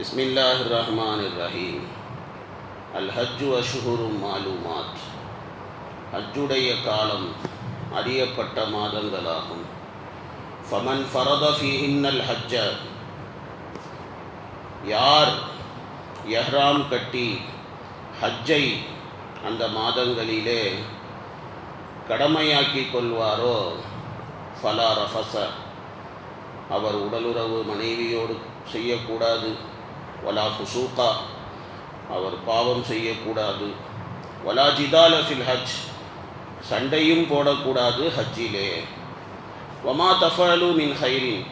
بسم الله الرحمن الرحيم الحج أشهر معلومات ஹஜ்ஜுடைய காலம் அறியப்பட்ட மாதங்களாகும் ஃபமன் ஃபரத ஃபீஹின்னல் ஹஜ்ஜ யார் எஹ்ராம் கட்டி ஹஜ்ஜை அந்த மாதங்களிலே கடமையாக்கி கொள்வாரோ ஃபலா ரஃபஸ அவர் உடலுறவு மனைவியோடு செய்யக்கூடாது வலா ஹுசூகா அவர் பாவம் செய்யக்கூடாது. வலா ஜிதால ஃபில் ஹஜ் சண்டையும் போடக்கூடாது ஹஜ்ஜிலே. வமா தஃபாலு மின் ஹைரின்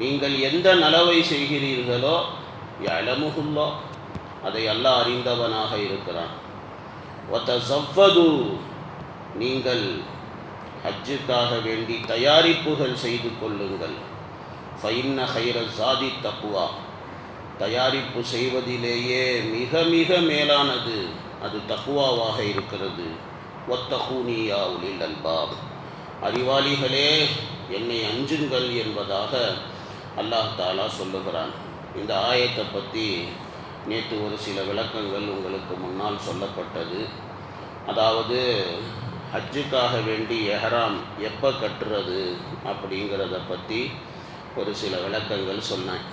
நீங்கள் எந்த நலவை செய்கிறீர்களோ யலமுகுல்லா அதை அல்லாஹ் அறிந்தவனாக இருக்கிறான். ஒத்த சவ்வது நீங்கள் ஹஜ்ஜுக்காக வேண்டி தயாரிப்புகள் செய்து கொள்ளுங்கள். ஃபைன்ன ஹைர சாதி தப்புவா தயாரிப்பு செய்வதிலேயே மிக மிக மேலானது அது தக்குவாவாக இருக்கிறது. ஒத்தகூனியா உலில் அல்பாப். அறிவாளிகளே என்னை அஞ்சுங்கள் என்பதாக அல்லாஹ் தாலா சொல்லுகிறான். இந்த ஆயத்தை பற்றி நேற்று ஒரு சில விளக்கங்கள் உங்களுக்கு முன்னால் சொல்லப்பட்டது. அதாவது ஹஜ்ஜுக்காக வேண்டி எஹராம் எப்போ கட்டுறது அப்படிங்கிறத பற்றி ஒரு சில விளக்கங்கள் சொன்னேன்.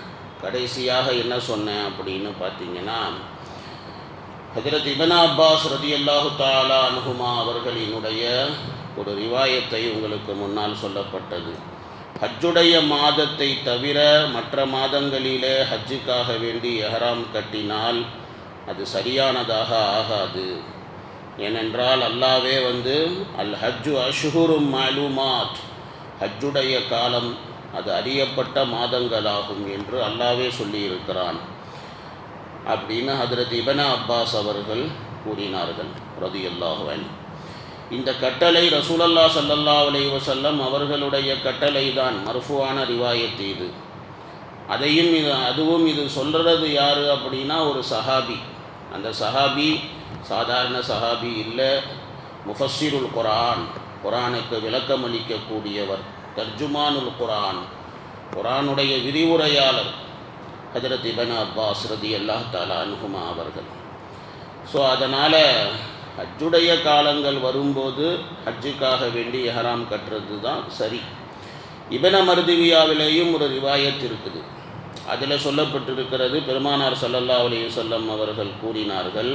கடைசியாக என்ன சொன்னேன் அப்படின்னு பார்த்தீங்கன்னா ஹஜரத் இபன் அப்பாஸ் ரதி அல்லாஹு தாலா அனுகுமா அவர்களினுடைய ஒரு ரிவாயத்தை உங்களுக்கு முன்னால் சொல்லப்பட்டது. ஹஜ்ஜுடைய மாதத்தை தவிர மற்ற மாதங்களிலே ஹஜ்ஜுக்காக வேண்டி எஹராம் கட்டினால் அது சரியானதாக ஆகாது. ஏனென்றால் அல்லாவே வந்து அல் ஹஜ்ஜு அஷ்ஹுரும் மாலூமாத் ஹஜ்ஜுடைய காலம் அது அறியப்பட்ட மாதங்களாகும் என்று அல்லாவே சொல்லியிருக்கிறான் அப்படின்னு ஹதரத் இபன அப்பாஸ் அவர்கள் கூறினார்கள் ரதி அல்லாஹுவன் இந்த கட்டளை ரசூலல்லா சல்லல்லா அலை வசல்லம் அவர்களுடைய கட்டளை தான் மருஃபுவான ரிவாயத்து இது. அதையும் இது அதுவும் இது சொல்கிறது யார் அப்படின்னா ஒரு சஹாபி. அந்த சஹாபி சாதாரண சஹாபி இல்லை முஃபஸ்ஸிருல் குரான் குரானுக்கு விளக்கம் அளிக்கக்கூடியவர் தர்ஜுமானுல் குரான் குரானுடைய விரிவுரையாளர் ஹஜரத் இபன் அப்பாஸ் ரதி அல்லாஹ் தாலா அனுகுமா அவர்கள். ஸோ அதனால் ஹஜ்ஜுடைய காலங்கள் வரும்போது ஹஜ்ஜுக்காக வேண்டி எஹராம் கட்டுறது தான் சரி. இபன மருதுவியாவிலேயும் ஒரு ரிவாயத் இருக்குது. அதில் சொல்லப்பட்டிருக்கிறது பெருமானார் சல்லல்லா அலையுசல்லம் அவர்கள் கூறினார்கள்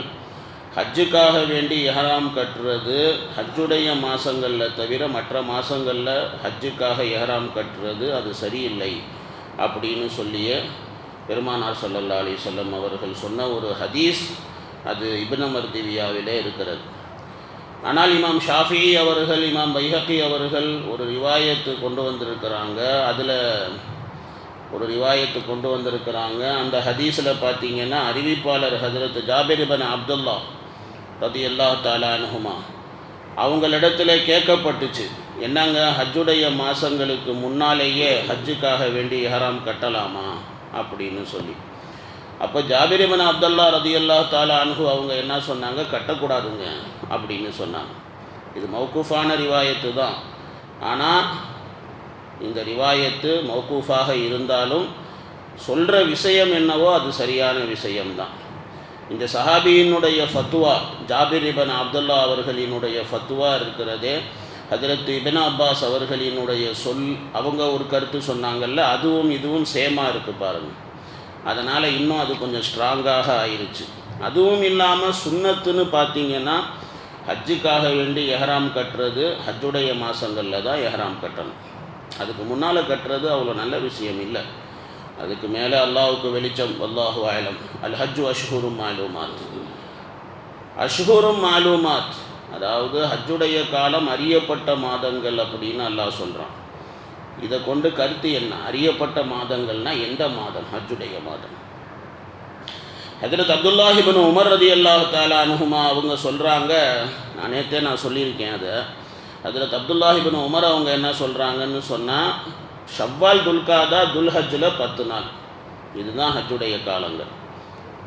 ஹஜ்ஜுக்காக வேண்டி எஹராம் கட்டுறது ஹஜ்ஜுடைய மாதங்களில் தவிர மற்ற மாதங்களில் ஹஜ்ஜுக்காக எஹராம் கட்டுறது அது சரியில்லை அப்படின்னு சொல்லிய பெருமானார் சல்லல்லா அலி சொல்லம் அவர்கள் சொன்ன ஒரு ஹதீஸ் அது இபினமர் திவ்யாவிலே இருக்கிறது. ஆனால் இமாம் ஷாஃபி அவர்கள் இமாம் பைஹக்கி அவர்கள் ஒரு ரிவாயத்து கொண்டு வந்திருக்கிறாங்க. அதில் ஒரு ரிவாயத்து கொண்டு வந்திருக்கிறாங்க. அந்த ஹதீஸில் பார்த்தீங்கன்னா அறிவிப்பாளர் ஹதரத் ஜாபிர் இபன் அப்துல்லா ரதி அல்லா தாலா அனுகுமா அவங்களிடத்துல கேட்கப்பட்டுச்சு என்னங்க ஹஜ்ஜுடைய மாதங்களுக்கு முன்னாலேயே ஹஜ்ஜுக்காக வேண்டி ஹராம் கட்டலாமா அப்படின்னு சொல்லி. அப்போ ஜாபிரிமன் அப்துல்லா ரதி அல்லா தாலா அனுகு அவங்க என்ன சொன்னாங்க கட்டக்கூடாதுங்க அப்படின்னு சொன்னாங்க. இது மௌக்கூஃபான ரிவாயத்து தான். ஆனால் இந்த ரிவாயத்து மௌக்கூஃபாக இருந்தாலும் சொல்கிற விஷயம் என்னவோ அது சரியான விஷயம்தான். இந்த சஹாபியினுடைய ஃபத்துவா ஜாபிர் இபன் அப்துல்லா அவர்களினுடைய ஃபத்துவா இருக்கிறதே ஹஜரத் இபின் அப்பாஸ் அவர்களினுடைய சொல் அவங்க ஒரு கருத்து சொன்னாங்கல்ல அதுவும் இதுவும் சேமாக இருக்குது பாருங்கள் அதனால் இன்னும் அது கொஞ்சம் ஸ்ட்ராங்காக ஆயிடுச்சு அதுவும் இல்லாமல் சுண்ணத்துன்னு பார்த்தீங்கன்னா ஹஜ்ஜுக்காக வேண்டி எஹராம் கட்டுறது ஹஜ்ஜுடைய மாதங்களில் தான் எஹராம் கட்டணும். அதுக்கு முன்னால் கட்டுறது அவ்வளோ நல்ல விஷயம் இல்லை. அதுக்கு மேலே அல்லாவுக்கு வெளிச்சம் அல்லாஹு ஆலம் அல் ஹஜ்ஜு அஷ்ஹூரும் மாலூமாத். அஷ்ஹூரும் மாலூமாத். அதாவது ஹஜ்ஜுடைய காலம் அறியப்பட்ட மாதங்கள் அப்படின்னு அல்லாஹ் சொல்கிறான் இதை கொண்டு கருத்து என்ன? அறியப்பட்ட மாதங்கள்னா எந்த மாதம்? ஹஜ்ஜுடைய மாதம். ஹஜரத் அப்துல்லாஹிபின் உமர் ரதி அல்லாஹ் தாலா அனுகுமா அவங்க சொல்கிறாங்க நான் நேற்றே நான் சொல்லியிருக்கேன் அதை. ஹஜரத் அப்துல்லாஹிபின் உமர் அவங்க என்ன சொல்கிறாங்கன்னு சொன்னால் ஷவ்வால் துல்காதா துல்ஹஜ்ஜில் பத்து நாள். இதுதான் ஹஜ்ஜுடைய காலங்கள்.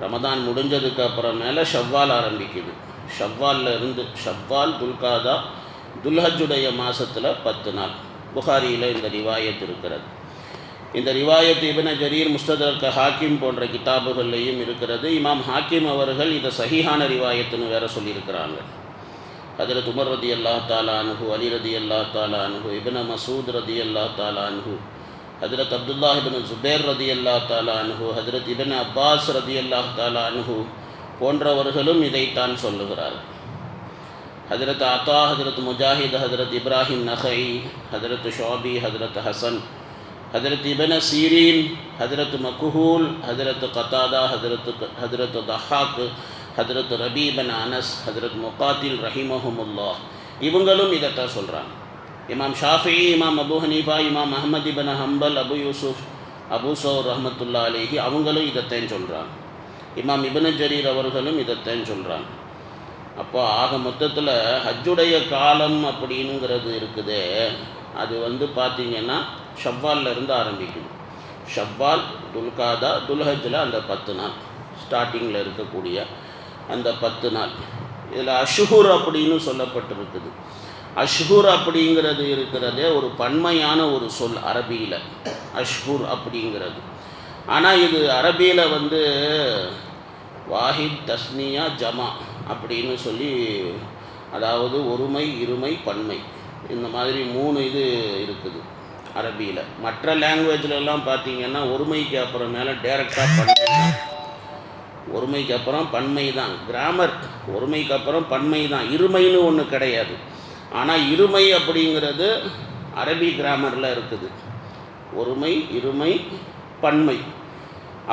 ரமதான் முடிஞ்சதுக்கு அப்புறமேல ஷவ்வால் ஆரம்பிக்குது. ஷவ்வாலில் இருந்து ஷவ்வால் துல்காதா துல்ஹஜ்ஜுடைய மாதத்தில் பத்து நாள். புகாரியில் இந்த ரிவாயத் இருக்கிறது. இந்த ரிவாயத் இபின ஜரீர் முஸ்ததர்க ஹாக்கிம் போன்ற கிதாபுகள்லையும் இருக்கிறது. இமாம் ஹாக்கிம் அவர்கள் இதை சஹீஹான ரிவாயத்துன்னு வேற சொல்லியிருக்கிறாங்க. ஹஜரத் உமர் ரதி அல்லா தாலா அனுகு அலி ரதி அல்லா தாலா அனுகு இபின மசூத் ரதி அல்லா தாலா அனுகு ஹஜரத் அப்துல்லா இபின் ஜுபேர் ரதி அல்லா தாலா அனுகு ஹஜரத் இபின் அப்பாஸ் ரதி அல்லா தாலா அனுகு போன்றவர்களும் இதைத்தான் சொல்லுகிறார்கள் ஹஜரத் அத்தா ஹஜரத் முஜாஹித் ஹஜரத் இப்ராஹிம் நகை ஹஜரத் ஷாபி ஹஜரத் ஹசன் ஹஜரத் இபன சீரீன் ஹஜரத் மக்குஹூல் ஹஜரத் கத்தாதா ஹஜரத் ஹஜரத் தஹாக் ஹதரத் ரபீபன் அனஸ் ஹதரத் முகாத்தில் ரஹிமஹமுல்லா இவங்களும் இதைத்தான் சொல்கிறாங்க இமாம் ஷாஃபி இமாம் அபு ஹனீஃபா இமாம் அஹமத் இபன் ஹம்பல் அபு யூசுஃப் அபு சௌர் ரஹமத்துல்லா அலேஹி அவங்களும் இதைத்தான் சொல்கிறாங்க இமாம் இபன் ஜரீர் அவர்களும் இதைத்தான் சொல்கிறாங்க அப்போ ஆக மொத்தத்தில் ஹஜ்ஜுடைய காலம் அப்படிங்கிறது இருக்குது. அது வந்து பார்த்திங்கன்னா ஷவ்வால்ல இருந்து ஆரம்பிக்குது. ஷவ்வால் துல்காதா துல்ஹஜில் அந்த பத்து நாள் ஸ்டார்டிங்கில் இருக்கக்கூடிய அந்த பத்து நாள். இதில் அஷ்ஹூர் அப்படின்னு சொல்லப்பட்டிருக்குது. அஷ்ஹூர் அப்படிங்கிறது இருக்கிறதே ஒரு பன்மையான ஒரு சொல் அரபியில். அஷ்ஹூர் அப்படிங்கிறது. ஆனால் இது அரபியில் வந்து வாஹித் தஸ்னியா ஜமா அப்படின்னு சொல்லி அதாவது ஒருமை இருமை பன்மை. இந்த மாதிரி மூணு இது இருக்குது அரபியில். மற்ற லாங்குவேஜ்லலாம் பார்த்தீங்கன்னா ஒருமைக்கு அப்புறம் மேலே டேரெக்டாக பன்மை ஒருமைக்கு அப்புறம் பன்மை தான் கிராமர் ஒருமைக்கு அப்புறம் பன்மை தான் இருமைன்னு ஒன்று கிடையாது. ஆனால் இருமை அப்படிங்கிறது அரபி கிராமரில் இருக்குது. ஒருமை இருமை பன்மை.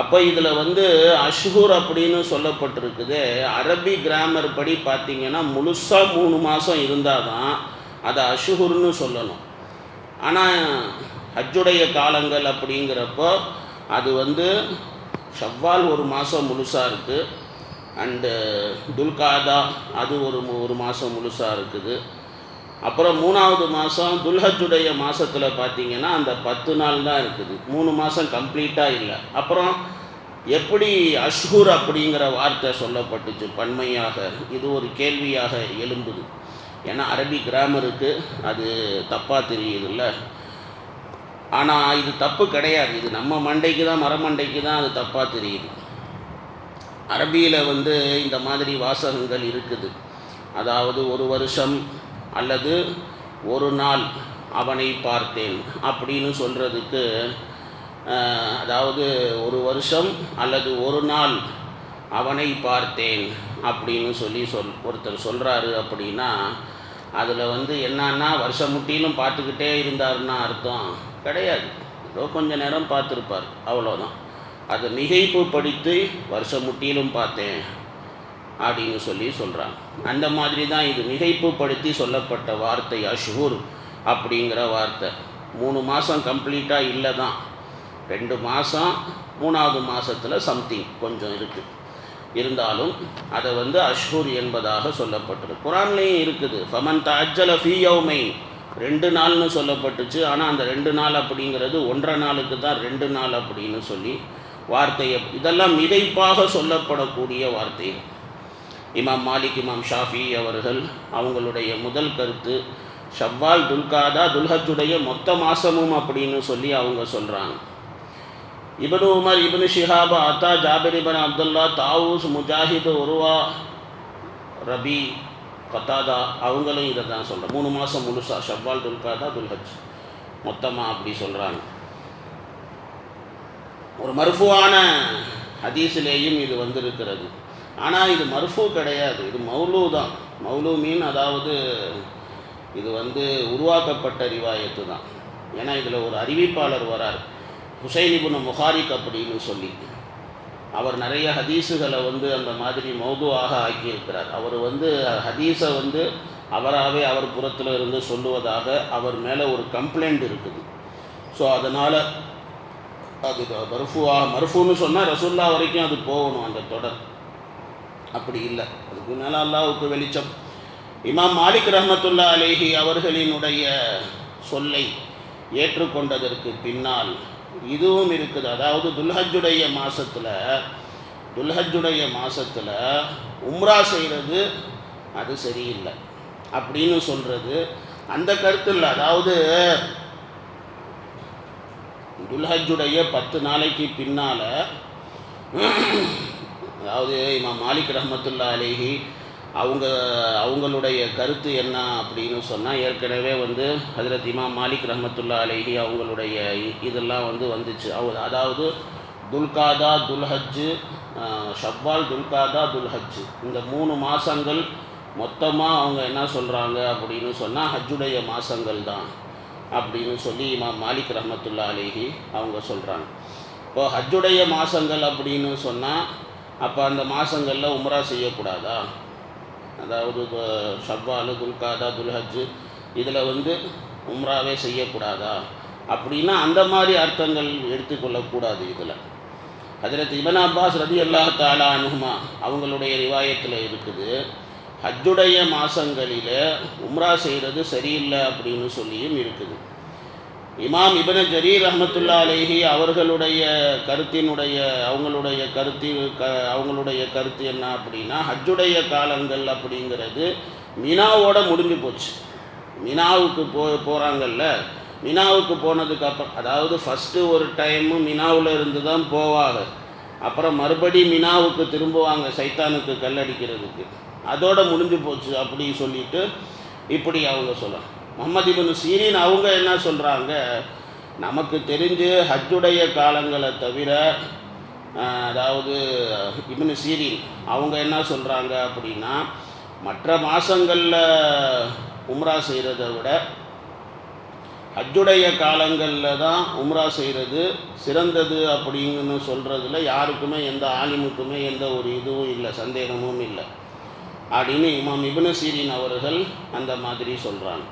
அப்போ இதில் வந்து அஷ்ஹூர் அப்படின்னு சொல்லப்பட்டிருக்குது. அரபி கிராமர் படி பார்த்திங்கன்னா முழுசாக மூணு மாதம் இருந்தால் தான் அதை அஷ்ஹூர்னு சொல்லணும். ஆனால் ஹஜ்ஜுடைய காலங்கள் அப்படிங்கிறப்போ அது வந்து ஷவ்வால் ஒரு மாதம் முழுசாக இருக்குது அண்டு uh, துல்காதா அது ஒரு மு- ஒரு மாதம் முழுசாக இருக்குது. அப்புறம் மூணாவது மாதம் துல்ஹத்துடைய மாதத்தில் பார்த்தீங்கன்னா அந்த பத்து நாள் தான் இருக்குது. மூணு மாதம் கம்ப்ளீட்டாக இல்லை. அப்புறம் எப்படி அஷ்ஹூர் அப்படிங்கிற வார்த்தை சொல்லப்பட்டுச்சு பன்மையாக? இது ஒரு கேள்வியாக எழும்புது. ஏன்னா அரபி கிராமருக்கு அது தப்பாக தெரியுதுல்ல. ஆனால் இது தப்பு கிடையாது. இது நம்ம மண்டைக்கு தான் மரமண்டைக்கு தான் அது தப்பாக தெரியுது. அரபியில் வந்து இந்த மாதிரி வாசகங்கள் இருக்குது. அதாவது ஒரு வருஷம் அல்லது ஒரு நாள் அவனை பார்த்தேன் அப்படின்னு சொல்கிறதுக்கு அதாவது ஒரு வருஷம் அல்லது ஒரு நாள் அவனை பார்த்தேன் அப்படின்னு சொல்லி சொல் ஒருத்தர் சொல்கிறாரு அப்படின்னா அதில் வந்து என்னன்னா வருஷம் முட்டிலும் பார்த்துக்கிட்டே இருந்தாருன்னா அர்த்தம் கிடையாது. ஏதோ கொஞ்ச நேரம் பார்த்துருப்பார். அவ்வளோதான் அதை மிகைப்பு படித்து வருஷம் முட்டிலும் பார்த்தேன் அப்படின்னு சொல்லி சொல்கிறாங்க அந்த மாதிரி தான் இது மிகைப்பு படுத்தி சொல்லப்பட்ட வார்த்தை அஷ்ஹூர் அப்படிங்கிற வார்த்தை. மூணு மாதம் கம்ப்ளீட்டாக இல்லை தான் ரெண்டு மாதம் மூணாவது மாதத்தில் சம்திங் கொஞ்சம் இருக்குது இருந்தாலும் அதை வந்து அஷ்ஹூர் என்பதாக சொல்லப்பட்டது. குரான்லேயும் இருக்குது ஃபமன் தாஜல ஃபீ ரெண்டு நாள்னு சொல்லப்பட்டுச்சு. ஆனால் அந்த ரெண்டு நாள் அப்படிங்கிறது ஒன்றரை நாளுக்கு தான் ரெண்டு நாள் அப்படின்னு சொல்லி வார்த்தையை இதெல்லாம் மிகைப்பாக சொல்லப்படக்கூடிய வார்த்தை. இமாம் மாலிக் இமாம் ஷாஃபி அவர்கள் அவங்களுடைய முதல் கருத்து ஷவ்வால் துல்காதா துல்ஹத்துடைய மொத்த மாசமும் அப்படின்னு சொல்லி அவங்க சொல்கிறாங்க இபனு உமர் இபனு ஷிஹாபா அத்தா ஜாபிர் இபன் அப்துல்லா தாவூஸ் முஜாஹித் உருவா ரபி கத்தாதா அவங்களும் இதை தான் சொல்கிறேன் மூணு மாதம் முழுசா ஷவ்வால் துல்காதா துல்ஹஜ். மொத்தமாக அப்படி சொல்கிறாங்க ஒரு மருஃபுவான ஹதீஸிலேயும் இது வந்திருக்கிறது. ஆனால் இது மருஃபு கிடையாது. இது மௌலு தான். மௌலு மீன் அதாவது இது வந்து உருவாக்கப்பட்ட ரிவாயத்து தான். ஏன்னா இதில் ஒரு அறிவிப்பாளர் வரார். ஹுசைன் முஹாரிக் அப்படின்னு சொல்லி. அவர் நிறைய ஹதீஸுகளை வந்து அந்த மாதிரி மௌதுவாக ஆக்கியிருக்கிறார். அவர் வந்து ஹதீஸை வந்து அவராகவே அவர் புறத்தில் இருந்து சொல்லுவதாக அவர் மேலே ஒரு கம்ப்ளைண்ட் இருக்குது. ஸோ அதனால் அது மர்ஃபுவாக மர்ஃபுன்னு சொன்னால் ரசுல்லா வரைக்கும் அது போகணும் அந்த தொடர். அப்படி இல்லை. அதுக்கு மேலே அல்லாவுக்கு வெளிச்சம். இமாம் மாலிக் ரஹமத்துல்லா அலேஹி அவர்களினுடைய சொல்லை ஏற்றுக்கொண்டதற்கு பின்னால் இதுவும் இருக்குது. அதாவது துல்ஹஜுடைய மாசத்துல துல்ஹஜுடைய மாசத்துல உம்ரா செய்கிறது அது சரியில்லை அப்படின்னு சொல்கிறது அந்த கருத்து இல்லை அதாவது துல்ஹஜ்ஜுடைய பத்து நாளைக்கு பின்னால் அதாவது இமாம் மாலிக் ரஹமத்துல்லா அலேஹி அவங்க அவங்களுடைய கருத்து என்ன அப்படின்னு சொன்னால் ஏற்கனவே வந்து ஹஜரத் இமாம் மாலிக் ரஹமத்துல்லா அலேஹி அவங்களுடைய இதெல்லாம் வந்து வந்துச்சு. அவ அதாவது துல்காதா துல்ஹஜ்ஜு ஆஹ், ஷவ்வால் துல்காதா துல்ஹஜ்ஜு. இந்த மூணு மாதங்கள் மொத்தமாக அவங்க என்ன சொல்கிறாங்க அப்படின்னு சொன்னால் ஹஜ்ஜுடைய மாதங்கள் தான் அப்படின்னு சொல்லி இமாம் மாலிக் ரஹமத்துல்லா அலேஹி அவங்க சொல்கிறாங்க இப்போ ஹஜ்ஜுடைய மாதங்கள் அப்படின்னு சொன்னால் அப்போ அந்த மாதங்களில் உம்ரா செய்யக்கூடாதா? அதாவது ஷவ்வாலு துல்காதா துல்ஹஜ்ஜு இதில் வந்து உம்ராவே செய்யக்கூடாதா? அப்படின்னா அந்த மாதிரி அர்த்தங்கள் எடுத்துக்கொள்ளக்கூடாது இதில். ஹஜரத் இபன் அப்பாஸ் ரதி அல்லாஹ் தாலா அனுமா அவங்களுடைய ரிவாயத்தில் இருக்குது ஹஜ்ஜுடைய மாதங்களில் உம்ரா செய்கிறது சரியில்லை அப்படின்னு சொல்லியும் இருக்குது. இமாம் இபன ஜரீர் ரஹமத்துல்லா அலேஹி அவர்களுடைய கருத்தினுடைய அவங்களுடைய கருத்தி க அவங்களுடைய கருத்து என்ன அப்படின்னா ஹஜ்ஜுடைய காலங்கள் அப்படிங்கிறது மினாவோட முடிஞ்சு போச்சு. மினாவுக்கு போ போகிறாங்கல்ல மினாவுக்கு போனதுக்கு அப்புறம் அதாவது ஃபஸ்ட்டு ஒரு டைமு மினாவில் இருந்து தான் போவாங்க. அப்புறம் மறுபடி மினாவுக்கு திரும்புவாங்க சைத்தானுக்கு கல்லடிக்கிறதுக்கு அதோட முடிஞ்சு போச்சு அப்படின்னு சொல்லிட்டு இப்படி அவங்க சொல்லலாம். முகமது இப்னு சீரின் அவங்க என்ன சொல்கிறாங்க நமக்கு தெரிஞ்சு ஹஜ்ஜுடைய காலங்களை தவிர அதாவது இப்னு சீரின் அவங்க என்ன சொல்கிறாங்க அப்படின்னா மற்ற மாதங்களில் உம்ரா செய்கிறத விட ஹஜ்ஜுடைய காலங்களில் தான் உம்ரா செய்கிறது சிறந்தது அப்படின்னு சொல்கிறதுல யாருக்குமே எந்த ஆலிமுக்குமே எந்த ஒரு இதுவும் இல்லை சந்தேகமும் இல்லை அப்படின்னு இமாம் இப்னு சீரின் அவர்கள் அந்த மாதிரி சொல்கிறாங்க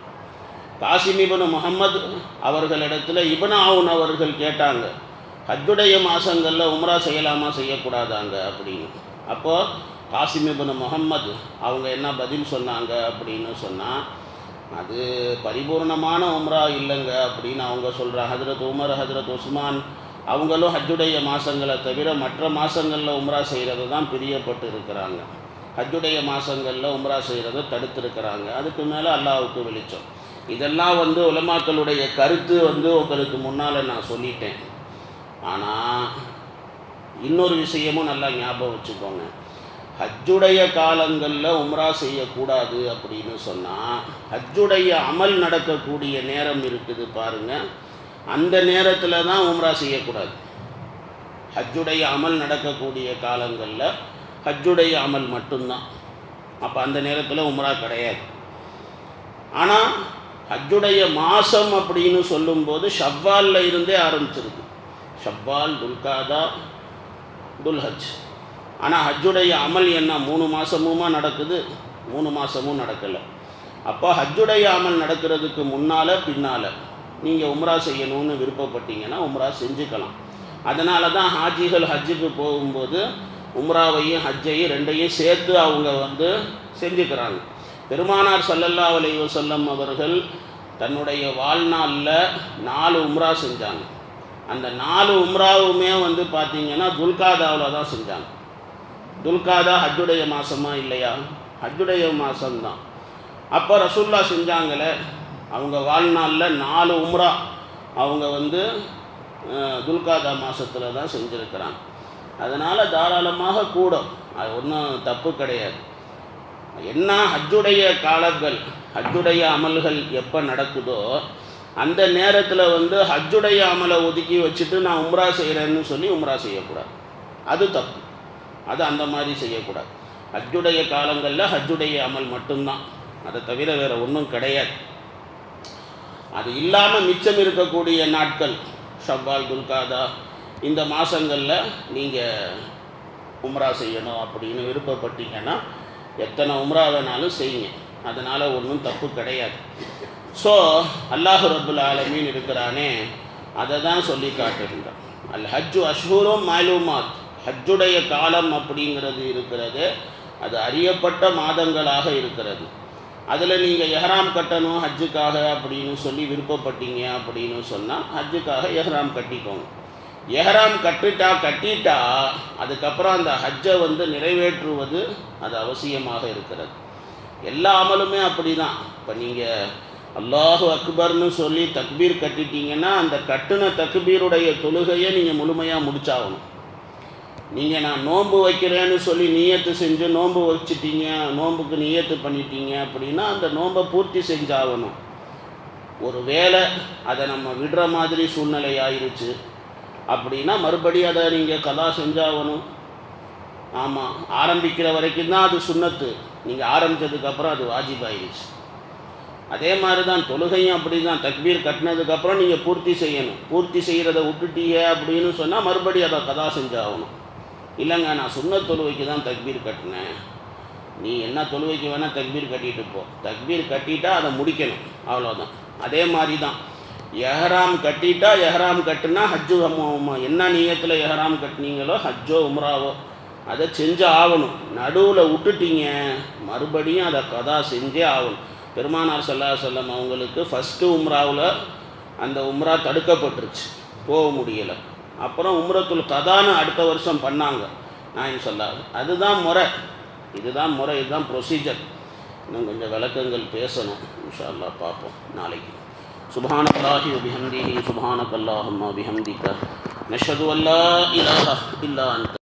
காசிம் இபனு முகம்மது அவர்களிடத்தில் இப்னு ஆவுன் அவர்கள் கேட்டாங்க ஹஜ்ஜுடைய மாதங்களில் உம்ரா செய்யலாமா செய்யக்கூடாதாங்க? அப்படின்னு. அப்போது காசிம் இபனு முகம்மது அவங்க என்ன பதில் சொன்னாங்க அப்படின்னு சொன்னால் அது பரிபூர்ணமான உம்ரா இல்லைங்க அப்படின்னு அவங்க சொல்கிறாங்க ஹஜரத் உமர் ஹஜரத் உஸ்மான் அவங்களும் ஹஜ்ஜுடைய மாதங்களை தவிர மற்ற மாதங்களில் உம்ரா செய்கிறது தான் பிரியப்பட்டு இருக்கிறாங்க. ஹஜ்ஜுடைய மாதங்களில் உம்ரா செய்கிறத தடுத்திருக்கிறாங்க. அதுக்கு மேலே அல்லாவுக்கு வெளிச்சம். இதெல்லாம் வந்து உலமாக்களுடைய கருத்து வந்து உங்களுக்கு முன்னால் நான் சொல்லிட்டேன். ஆனால் இன்னொரு விஷயமும் நல்லா ஞாபகம் வச்சுக்கோங்க. ஹஜ்ஜுடைய காலங்களில் உம்ரா செய்யக்கூடாது அப்படின்னு சொன்னால் ஹஜ்ஜுடைய அமல் நடக்கக்கூடிய நேரம் இருக்குது பாருங்க. அந்த நேரத்தில் தான் உம்ரா செய்யக்கூடாது. ஹஜ்ஜுடைய அமல் நடக்கக்கூடிய காலங்களில் ஹஜ்ஜுடைய அமல் மட்டும்தான். அப்போ அந்த நேரத்தில் உம்ரா கிடையாது. ஆனால் ஹஜ்ஜுடைய மாதம் அப்படின்னு சொல்லும்போது ஷவ்வாலில் இருந்தே ஆரம்பிச்சிருக்கு. ஷவ்வால் துல்காதா துல்ஹஜ். ஆனால் ஹஜ்ஜுடைய அமல் என்ன? மூணு மாதமுமா நடக்குது? மூணு மாதமும் நடக்கலை. அப்போ ஹஜ்ஜுடைய அமல் நடக்கிறதுக்கு முன்னால் பின்னால் நீங்கள் உம்ரா செய்யணும்னு விருப்பப்பட்டீங்கன்னா உம்ரா செஞ்சுக்கலாம். அதனால தான் ஹாஜிகள் ஹஜ்ஜுக்கு போகும்போது உம்ராவையும் ஹஜ்ஜையும் ரெண்டையும் சேர்த்து அவங்க வந்து செஞ்சுக்கிறாங்க. பெருமானார் சல்லல்லா அலைஹி சொல்லம் அவர்கள் தன்னுடைய வாழ்நாளில் நாலு உம்ரா செஞ்சாங்க. அந்த நாலு உம்ராவுமே வந்து பார்த்தீங்கன்னா துல்காதாவில் தான் செஞ்சாங்க. துல்காதா ஹஜ்ஜுடைய மாதமா இல்லையா? ஹஜ்ஜுடைய மாதம்தான் அப்போ ரசூல்லா செஞ்சாங்களே அவங்க வாழ்நாளில் நாலு உம்ரா அவங்க வந்து துல்காதா மாதத்தில் தான் செஞ்சுருக்கிறாங்க. அதனால் தாராளமாக கூடும். அது ஒன்றும் தப்பு கிடையாது. என்ன ஹஜ்ஜுடைய காலங்கள் ஹஜ்ஜுடைய அமல்கள் எப்போ நடக்குதோ அந்த நேரத்தில் வந்து ஹஜ்ஜுடைய அமலை ஒதுக்கி வச்சுட்டு நான் உம்ரா செய்கிறேன்னு சொல்லி உம்ரா செய்யக்கூடாது. அது தப்பு. அது அந்த மாதிரி செய்யக்கூடாது. ஹஜ்ஜுடைய காலங்களில் ஹஜ்ஜுடைய அமல் மட்டும்தான். அதை தவிர வேறு ஒன்றும் கிடையாது. அது இல்லாமல் மிச்சம் இருக்கக்கூடிய நாட்கள் ஷவ்வால் துல்காதா இந்த மாதங்களில் நீங்கள் உம்ரா செய்யணும் அப்படின்னு விருப்பப்பட்டீங்கன்னா எத்தனை உம்ரா வேணாலும் செய்யுங்க. அதனால் ஒன்றும் தப்பு கிடையாது. ஸோ அல்லாஹு ரபுல் ஆலமீன் இருக்கிறானே அதை தான் சொல்லி காட்டுகின்றான். அல் ஹஜ்ஜு அஷ்ஹூரும் மாலூமாத். ஹஜ்ஜுடைய காலம் அப்படிங்கிறது இருக்கிறது. அது அறியப்பட்ட மாதங்களாக இருக்கிறது. அதில் நீங்கள் எஹ்ராம் கட்டணும் ஹஜ்ஜுக்காக அப்படின்னு சொல்லி விருப்பப்பட்டீங்க அப்படின்னு சொன்னால் ஹஜ்ஜுக்காக எஹ்ராம் கட்டிக்கோங்க. எஹராம் கட்டுட்டா கட்டிட்டா அதுக்கப்புறம் அந்த ஹஜ்ஜை வந்து நிறைவேற்றுவது அது அவசியமாக இருக்கிறது. எல்லா அமலுமே அப்படி தான் இப்போ நீங்கள் அல்லாஹு அக்பர்னு சொல்லி தக்பீர் கட்டிட்டீங்கன்னா அந்த கட்டுன தக்பீருடைய தொழுகையை நீங்கள் முழுமையாக முடிச்சாகணும். நீங்கள் நான் நோன்பு வைக்கிறேன்னு சொல்லி நீயத்து செஞ்சு நோன்பு வச்சுட்டீங்க நோன்புக்கு நீயத்து பண்ணிட்டீங்க அப்படின்னா அந்த நோன்பை பூர்த்தி செஞ்சாகணும். ஒரு வேளை அதை நம்ம விடுற மாதிரி சூழ்நிலை ஆயிடுச்சு அப்படின்னா மறுபடியும் அதை நீங்கள் கதா செஞ்சாகணும். ஆமாம் ஆரம்பிக்கிற வரைக்கும் தான் அது சுண்ணத்து. நீங்கள் ஆரம்பித்ததுக்கப்புறம் அது வாஜிபாயிருச்சு. அதே மாதிரி தான் தொழுகையும் அப்படி தான் தக்பீர் கட்டினதுக்கப்புறம் நீங்கள் பூர்த்தி செய்யணும். பூர்த்தி செய்கிறத விட்டுட்டீங்க அப்படின்னு சொன்னால் மறுபடியும் அதை கதா செஞ்சாகணும். இல்லைங்க நான் சுண்ண தொழுவைக்கு தான் தக்பீர் கட்டினேன். நீ என்ன தொழுவைக்கு வேணால் தக்பீர் கட்டிட்டு போ. தக்பீர் கட்டிட்டா அதை முடிக்கணும். அவ்வளோதான் அதே மாதிரி தான் எஹராம் கட்டிட்டா எஹராம் கட்டுனா ஹஜ்ஜு ஹம்ம- என்ன நீயத்தில் எஹராம் கட்டினீங்களோ ஹஜ்ஜோ உம்ராவோ. அதை செஞ்சு ஆகணும். நடுவில் விட்டுட்டீங்க. மறுபடியும் அதை கதா செஞ்சே ஆகணும். பெருமானார் சல்லா செல்லம் அவங்களுக்கு ஃபஸ்ட்டு உம்ராவில் அந்த உம்ரா தடுக்கப்பட்டுருச்சு. போக முடியலை. அப்புறம் உம்ரத்துல் கதான்னு அடுத்த வருஷம் பண்ணாங்க. நான் சொல்லாது அதுதான் முறை. இதுதான் முறை. இதுதான் ப்ரொசீஜர் இன்னும் கொஞ்சம் விளக்கங்கள் பேசணும். இன்ஷா அல்லாஹ் பார்ப்போம். நாளைக்கு. سبحان الله وبحمده سبحانك اللهم وبحمدك نشهد أن لا إله إلا أنت